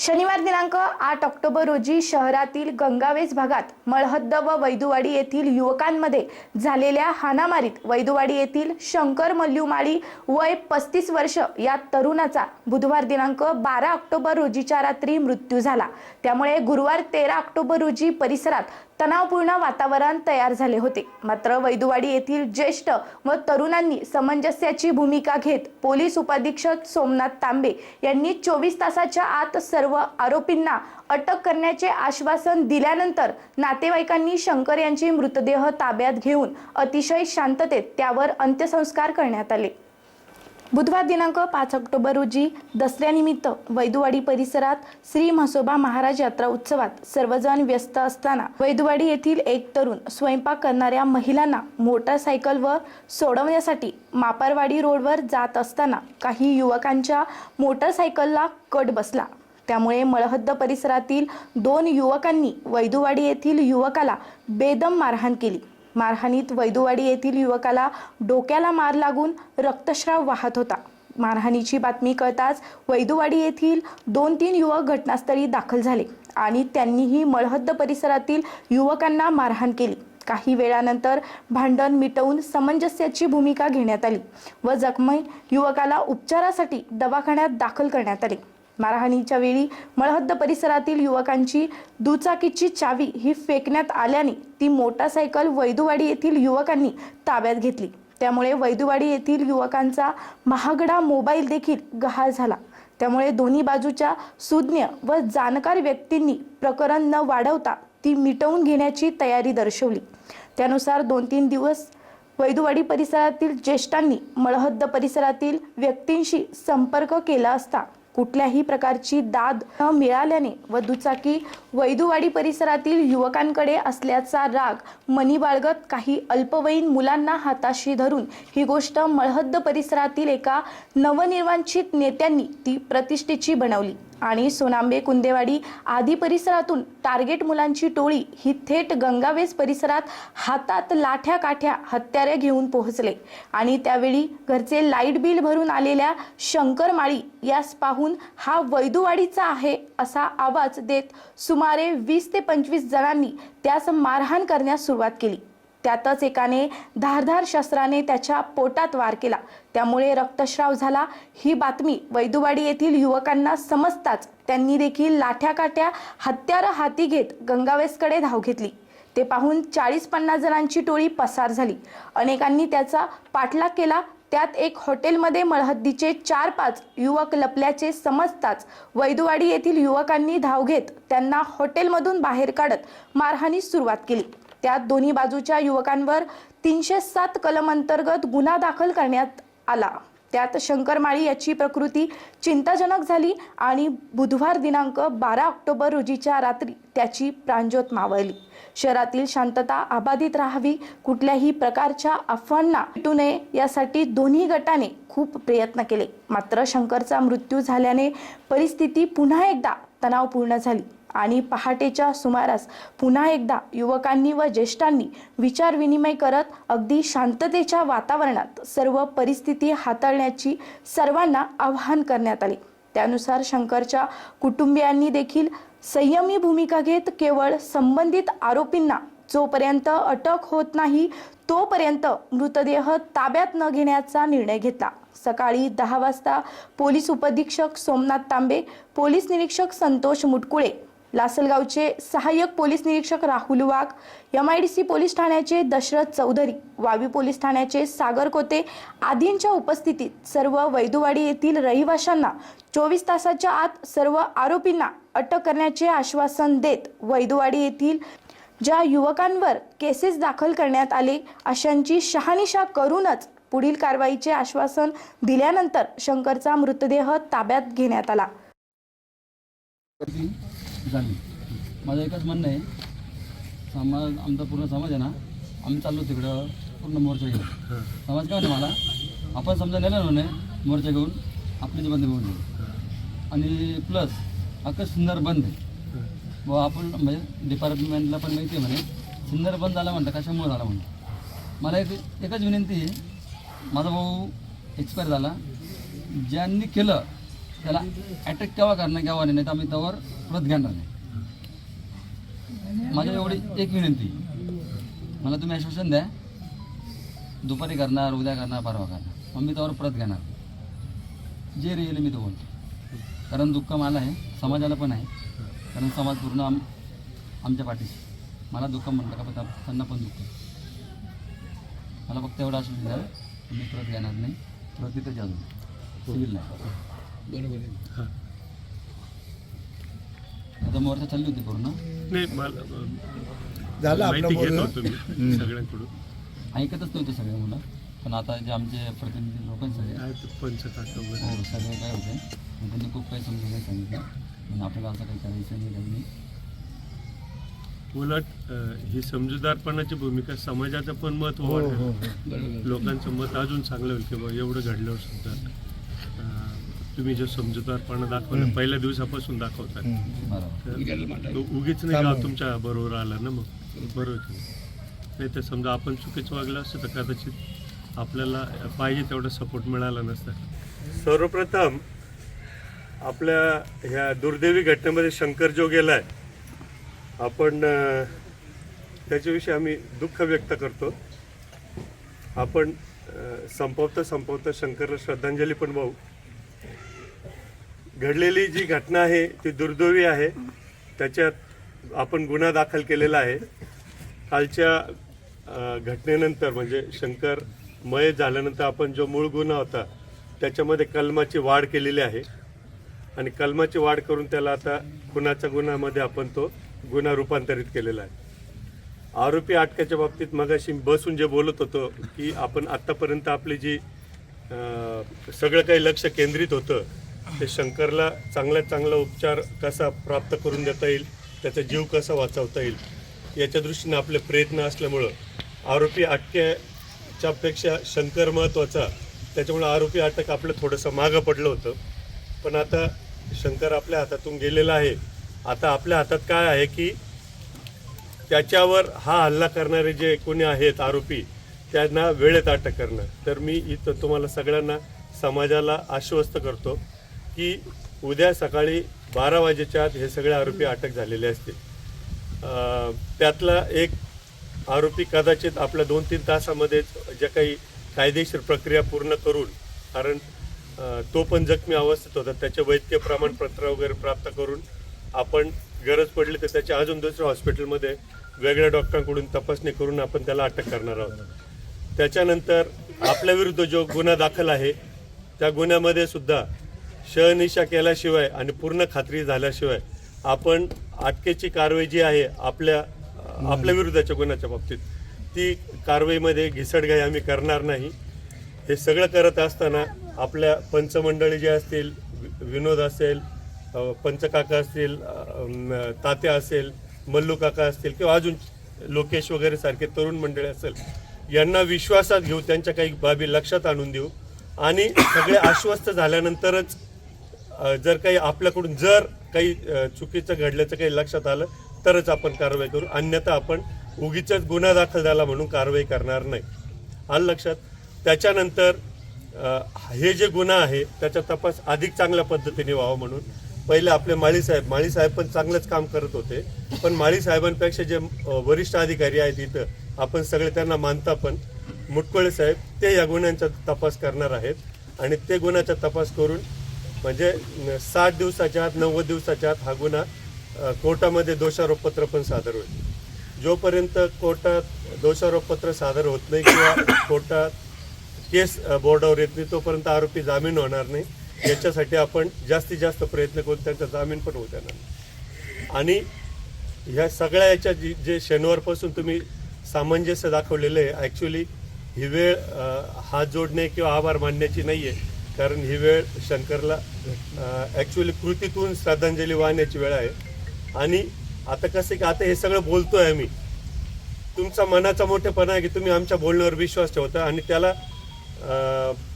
शनिवार दिनांक आठ ऑक्टोबर रोजी शहरातील गंगावेस भागात मळहद्द व वैदुवाडी येथील युवकांमध्ये झालेल्या हाणामारीत वैदुवाडी येथील शंकर मल्लुमाळी वय पस्तीस वर्ष या तरुणाचा बुधवार दिनांक बारा ऑक्टोबर रोजीच्या रात्री मृत्यू झाला. त्यामुळे गुरुवार तेरा ऑक्टोबर रोजी परिसरात तणावपूर्ण वातावरण तयार झाले होते. मात्र वैदुवाडी येथील ज्येष्ठ व तरुणांनी समंजस्याची भूमिका घेत पोलीस उपाधीक्षक सोमनाथ तांबे यांनी चोवीस तासाच्या आत सर्व आरोपींना अटक करण्याचे आश्वासन दिल्यानंतर नातेवाईकांनी शंकर यांचे मृतदेह ताब्यात घेऊन अतिशय शांततेत त्यावर अंत्यसंस्कार करण्यात आले. बुधवार दिनांक पाच ऑक्टोबर रोजी दसऱ्यानिमित्त वैदुवाडी परिसरात श्री म्हसोबा महाराज यात्रा उत्सवात सर्वजण व्यस्त असताना वैदुवाडी येथील एक तरुण स्वयंपाक करणाऱ्या महिलांना मोटरसायकलवर सोडवण्यासाठी मापारवाडी रोडवर जात असताना काही युवकांच्या मोटरसायकलला कट बसला. त्यामुळे मळहद्द परिसरातील दोन युवकांनी वैदुवाडी येथील युवकाला बेदम मारहाण केली. मारहाणीत वैदुवाडी येथील युवकाला डोक्याला मार लागून रक्तस्राव वाहत होता. मारहाणीची बातमी कळताच वैदुवाडी येथील दोन तीन युवक घटनास्थळी दाखल झाले आणि त्यांनीही मळहद्द परिसरातील युवकांना मारहाण केली. काही वेळानंतर भांडण मिटवून समंजस्याची भूमिका घेण्यात आली व जखमी युवकाला उपचारासाठी दवाखान्यात दाखल करण्यात आले. मारहाणीच्या वेळी मळहद्द परिसरातील युवकांची दुचाकीची चावी ही फेकण्यात आल्याने ती मोटारसायकल वैदुवाडी येथील युवकांनी ताब्यात घेतली. त्यामुळे वैदुवाडी येथील युवकांचा महागडा मोबाईल देखील गहाळ झाला. त्यामुळे दोन्ही बाजूच्या सुज्ञ व जाणकार व्यक्तींनी प्रकरण न वाढवता ती मिटवून घेण्याची तयारी दर्शवली. त्यानुसार दोन तीन दिवस वैदुवाडी परिसरातील ज्येष्ठांनी मळहद्द परिसरातील व्यक्तींशी संपर्क केला असता कुठल्याही प्रकारची दाद न मिळाल्याने व दुचाकी वैदुवाडी परिसरातील युवकांकडे असल्याचा राग मनी बाळगत काही अल्पवयीन मुलांना हाताशी धरून ही गोष्ट मळहद्द परिसरातील एका नवनिर्वांचित नेत्यांनी ती प्रतिष्ठेची बनवली. आणि सोनांबे कुंदेवाडी आदी परिसरातून टार्गेट मुलांची टोळी ही थेट गंगावेस परिसरात हातात लाठ्या काठ्या हत्यारे घेऊन पोहोचले. आणि त्यावेळी घरचे लाइट बिल भरून आलेल्या शंकर माळी यास पाहून हा वैदुवाडीचा आहे असा आवाज देत सुमारे वीस ते पंचवीस जणांनी त्यास मारहाण करण्यास सुरुवात केली. त्यातच एकाने धारधार शस्त्राने त्याच्या पोटात वार केला. त्यामुळे रक्तस्राव झाला. ही बातमी वैदुवाडी येथील युवकांना समजताच त्यांनी देखील लाठ्या काट्या हत्यारं हाती घेत गंगावेसकडे धाव घेतली. ते पाहून चाळीस पन्नास जणांची टोळी पसार झाली. अनेकांनी त्याचा पाठलाग केला. त्यात एक हॉटेलमध्ये मळहद्दीचे चार पाच युवक लपल्याचे समजताच वैदुवाडी येथील युवकांनी धाव घेत त्यांना हॉटेलमधून बाहेर काढत मारहाणीस सुरुवात केली. त्यात दोन्ही बाजूच्या युवकांवर तीनशे सात कलम अंतर्गत गुन्हा दाखल करण्यात आला. त्यात शंकर माळी याची प्रकृती चिंताजनक झाली आणि बुधवार दिनांक बारा ऑक्टोबर रोजीच्या रात्री त्याची प्राणज्योत मावळली. शहरातील शांतता अबाधित राहावी कुठल्याही प्रकारच्या अफवांना भेटू नये यासाठी दोन्ही गटाने खूप प्रयत्न केले. मात्र शंकरचा मृत्यू झाल्याने परिस्थिती पुन्हा एकदा तणावपूर्ण झाली. आणि पहाटेच्या सुमारास पुन्हा एकदा युवकांनी व ज्येष्ठांनी विचारविनिमय करत अगदी शांततेच्या वातावरणात सर्व परिस्थिती हाताळण्याची सर्वांना आवाहन करण्यात आले. त्यानुसार शंकरच्या कुटुंबियांनी देखील संयमी भूमिका घेत केवळ संबंधित आरोपींना जोपर्यंत अटक होत नाही तोपर्यंत मृतदेह ताब्यात न घेण्याचा निर्णय घेतला. सकाळी दहा वाजता पोलीस उपअधीक्षक सोमनाथ तांबे पोलीस निरीक्षक संतोष मुटकुळे लासलगावचे सहाय्यक पोलीस निरीक्षक Rahul Wagh M I D C police ठाण्याचे दशरथ चौधरी वावी पोलीस ठाण्याचे सागर कोते आदींच्या उपस्थितीत सर्व वैदुवाडी येथील रहिवाशांना चोवीस तासाच्या आत सर्व आरोपींना अटक करण्याचे आश्वासन देत वैदुवाडी येथील ज्या युवकांवर केसेस दाखल करण्यात आले अशांची शहानिशा करूनच पुढील कारवाईचे आश्वासन दिल्यानंतर शंकरचा मृतदेह ताब्यात घेण्यात आला. ती झाली माझं एकच म्हणणं आहे समाज आमचा पूर्ण समाज आहे ना आम्ही चाललो तिकडं पूर्ण मोर्चा घेऊन. समाज काय म्हणे मला आपण समजा नेलं ना म्हणे मोर्चा घेऊन आपली जी बंद घेऊन येऊ आणि प्लस अख्खं सुंदर बंद आहे. व आपण म्हणजे डिपार्टमेंटला पण माहिती आहे म्हणे सुंदर बंद झाला म्हणतं कशामुळे झाला म्हणतं? मला एक एकच विनंती आहे माझा भाऊ एक्सपायर झाला. ज्यांनी केलं त्याला अटॅक केव्हा करणार केव्हा नाही तर आम्ही त्यावर परत घेणार नाही. माझी एवढी एक विनंती. मला तुम्ही आश्वासन द्या. दुपारी करणार उद्या करणार परवा करणार. मग मी त्यावर परत घेणार. जे रिअली मी तो बोलतो. कारण दुःख मला आहे समाजाला पण आहे. कारण समाज पूर्ण आम आमच्या पाठीशी मला दुःख म्हटलं का पण त्यांना पण दुःख आहे. मला फक्त एवढं आश्वासन द्या मी परत घेणार नाही. परत तिथं जाऊ सिव्हिल नाही आता मोर्चा चालली होती पूर्ण? नाही मला झालं आपलं माहिती घेत बोलणं होतो मी सगळ्यांकडून. ऐकतच नव्हते सगळे मुलं पण आता जे आमचे प्रतिनिधी लोक आहेत सगळे. काय वगैरे. हो सगळे काय होते मग त्यांनी खूप काही समजून नाही सांगितलं. म्हणजे आपल्याला असं काही करायचं नाही काही नाही. उलट अं, ही समजूतदारपणाची भूमिका समाजाचं पण मत हो वाढेल. हो. हो लोकांचं मत अजून चांगलं होईल की बा एवढं घडल्यावर सुद्धा. तुम्ही जो समजूतदारपणा दाखवला पहिल्या दिवसापासून दाखवता उगीच नाही का तुमच्या बरोबर आला ना मग. बरोबर नाही? तर समजा आपण चुकीचं वागलं असतं तर कदाचित आपल्याला पाहिजे तेवढा सपोर्ट मिळाला नसता. सर्वप्रथम आपल्या ह्या दुर्दैवी घटनेमध्ये शंकर जो गेलाय आपण त्याच्याविषयी आम्ही दुःख व्यक्त करतो. आपण संपवता संपवता शंकरला श्रद्धांजली पण वाहू. घडलेली जी घटना आहे ती दुर्दैवी आहे. त्याच्यात आपण गुन्हा दाखल केलेला आहे. कालच्या घटनेनंतर म्हणजे शंकर मय झाल्यानंतर आपण जो मूळ गुन्हा होता त्याच्यामध्ये कलमाची वाढ केलेली आहे. आणि कलमाची वाढ करून त्याला आता खुनाच्या गुन्ह्यामध्ये आपण तो गुन्हा रूपांतरित केलेला आहे. आरोपी अटकाच्या बाबतीत मगाशी बसून जे बोलत होतो की आपण आत्तापर्यंत आपली जी सगळं काही लक्ष केंद्रित होतं ते शंकरला चांगल्यात चांगला उपचार कसा प्राप्त करून देता येईल त्याचा जीव कसा वाचवता येईल याच्या दृष्टीने आपले प्रयत्न असल्यामुळं आरोपी अटक्याच्या पेक्षा शंकर महत्त्वाचा त्याच्यामुळं आरोपी अटक आपलं थोडंसं मागं पडलं होतं. पण आता शंकर आपल्या हातातून गेलेला आहे. आता आपल्या हातात काय आहे की त्याच्यावर हा हल्ला करणारे जे कोणी आहेत आरोपी त्यांना वेळेत अटक करणं. तर मी इथं तुम्हाला सगळ्यांना समाजाला आश्वस्त करतो. की उद्या सकाळी बारा वाजेच्या आत हे सगळे आरोपी अटक झालेले असतील. त्यातला एक आरोपी कदाचित आपल्या दोन तीन तासामध्येच ज्या काही कायदेशीर प्रक्रिया पूर्ण करून कारण तो पण जखमी अवस्थेत होता त्याचे वैद्यकीय प्रमाणपत्र वगैरे प्राप्त करून आपण गरज पडली तर त्याच्या अजून दुसऱ्या हॉस्पिटलमध्ये वेगळ्या डॉक्टरांकडून तपासणी करून आपण त्याला अटक करणार आहोत. त्याच्यानंतर आपल्या विरुद्ध जो गुन्हा दाखल आहे त्या गुन्ह्यामध्ये सुद्धा शहनिशा केल्याशिवाय आणि पूर्ण खात्री झाल्याशिवाय आपण अटकेची कारवाई जी आहे आपल्या आपल्या विरुद्धच्या गुन्ह्याच्या बाबतीत ती कारवाईमध्ये घिसडघाई आम्ही करणार नाही. हे सगळं करत असताना आपल्या पंचमंडळी जे असतील वि- विनोद असेल पंचकाका असतील तात्या असेल मल्लू काका असतील किंवा अजून लोकेश वगैरे सारखे तरुण मंडळी असेल यांना विश्वासात घेऊ त्यांच्या काही बाबी लक्षात आणून देऊ. आणि सगळे आश्वस्त झाल्यानंतरच जर काही आपल्याकडून जर काही चुकीचं घडल्याचं काही लक्षात आलं तरच आपण कारवाई करू. अन्यथा आपण उगीच गुन्हा दाखल झाला म्हणून कारवाई करणार नाही. आलं लक्षात? त्याच्यानंतर हे जे गुन्हा आहे त्याचा तपास अधिक चांगल्या पद्धतीने व्हावा म्हणून. पहिले आपले माळी साहेब माळी साहेब पण चांगलंच काम करत होते. पण माळी साहेबांपेक्षा जे वरिष्ठ अधिकारी आहेत इथं आपण सगळे त्यांना मानता पण मुटकोळे साहेब ते या गुन्ह्यांचा तपास करणार आहेत. आणि ते गुन्ह्याचा तपास करून म्हणजे सात साठ दिवसाच्या आत नव्वद दिवसाच्या आत हा गुन्हा कोर्टामध्ये दोषारोपपत्र पण सादर होईल. जोपर्यंत कोर्टात दोषारोपपत्र सादर होत नाही किंवा कोर्टात केस बोर्डावर येत नाही तोपर्यंत आरोपी जामीन होणार नाही. याच्यासाठी आपण जास्तीत जास्त प्रयत्न करून त्यांचा जामीन पण होऊ देणार नाही. आणि ह्या सगळ्या याच्या जी जे शनिवारपासून तुम्ही सामंजस्य दाखवलेलं आहे ॲक्च्युली ही वेळ हात जोडणे किंवा आभार मानण्याची नाही आहे कारण ही वेळ शंकरला ॲक्च्युली कृतीतून श्रद्धांजली वाहण्याची वेळ आहे. आणि आता कसं की आता हे सगळं बोलतोय आम्ही. तुमचा मनाचा मोठेपणा आहे की तुम्ही आमच्या बोलण्यावर विश्वास ठेवता आणि त्याला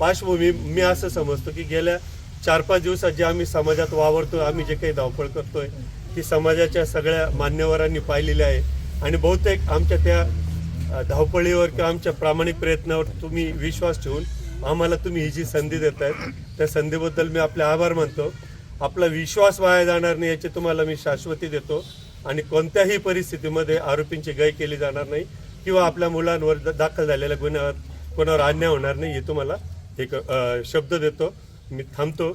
पार्श्वभूमी मी असं समजतो की गेल्या चार पाच दिवसात जे आम्ही समाजात वावरतो आम्ही जे काही धावपळ करतोय ती समाजाच्या सगळ्या मान्यवरांनी पाहिलेली आहे. आणि बहुतेक आमच्या त्या धावपळीवर किंवा आमच्या प्रामाणिक प्रयत्नावर तुम्ही विश्वास ठेवून आम्हाला तुम्ही ही जी संधी देत आहेत त्या संधीबद्दल मी आपले आभार मानतो. आपला विश्वास वाया जाणार नाही याची तुम्हाला मी शाश्वती देतो. आणि कोणत्याही परिस्थितीमध्ये आरोपींची गय केली जाणार नाही किंवा आपल्या मुलांवर दाखल झालेल्या गुन्ह्यावर कोणावर अन्याय होणार नाही हे तुम्हाला एक शब्द देतो. मी थांबतो.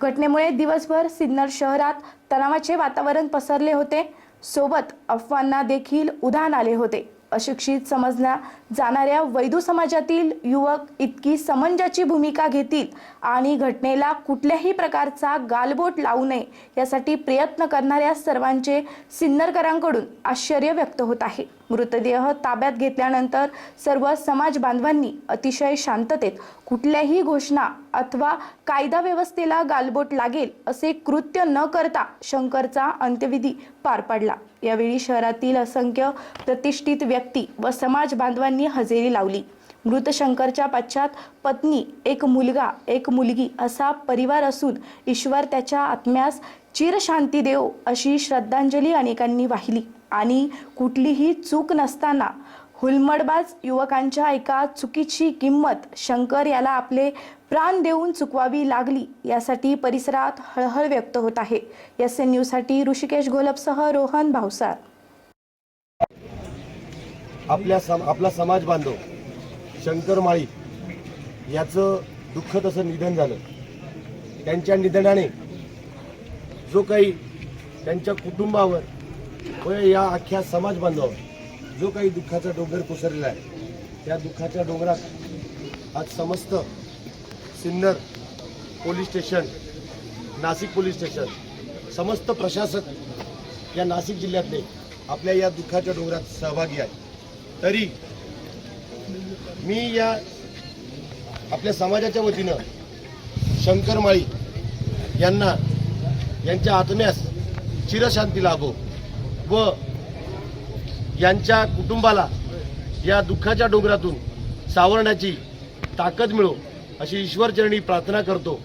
घटनेमुळे दिवसभर सिन्नर शहरात तणावाचे वातावरण पसरले होते. सोबत अफवांना देखील उधाण आले होते. अशिक्षित समजल्या जाणाऱ्या वैदू समाजातील युवक इतकी समंजाची भूमिका घेतील आणि घटनेला कुठल्याही प्रकारचा गालबोट लावू नये यासाठी प्रयत्न करणाऱ्या सर्वांचे सिन्नरकरांकडून आश्चर्य व्यक्त होत आहे. मृतदेह ताब्यात घेतल्यानंतर सर्व समाज बांधवांनी अतिशय शांततेत कुठल्याही घोषणा अथवा कायदा व्यवस्थेला गालबोट लागेल असे कृत्य न करता शंकरचा अंत्यविधी पार पडला. यावेळी शहरातील असंख्य प्रतिष्ठित व्यक्ती व समाज बांधवांनी हजेरी लावली. मृत शंकरच्या पश्चात पत्नी एक मुलगा एक मुलगी असा परिवार असून ईश्वर त्याच्या आत्म्यास चिरशांती देव अशी श्रद्धांजली अनेकांनी वाहिली. आणि कुठलीही चूक नसताना हुलमडबाज युवकांच्या एका चुकीची किंमत शंकर याला आपले प्राण देऊन चुकवावी लागली यासाठी परिसरात हळहळ व्यक्त होत आहे. एस एन न्यूजसाठी ऋषिकेश घोलपसह रोहन भावसार आपल्या सम आपला समाज बांधव शंकर माळी याचं दुःख तसं निधन झालं. त्यांच्या निधनाने जो काही त्यांच्या कुटुंबावर व या अख्ख्या समाज बांधव जो काही दुःखाचा डोंगर कोसरलेला आहे त्या दुःखाच्या डोंगरात आज समस्त Sinnar police station Nashik police station समस्त प्रशासक या नाशिक जिल्ह्यातले आपल्या या दुःखाच्या डोंगरात सहभागी आहे तरी मी या आपल्या समाजाच्या वतीनं शंकर माळी यांना यांच्या आत्म्यास चिरशांती लाभो व यांच्या कुटुंबाला या दुःखाच्या डोंगरातून सावरण्याची ताकद मिळो अशी ईश्वरचरणी प्रार्थना करतो.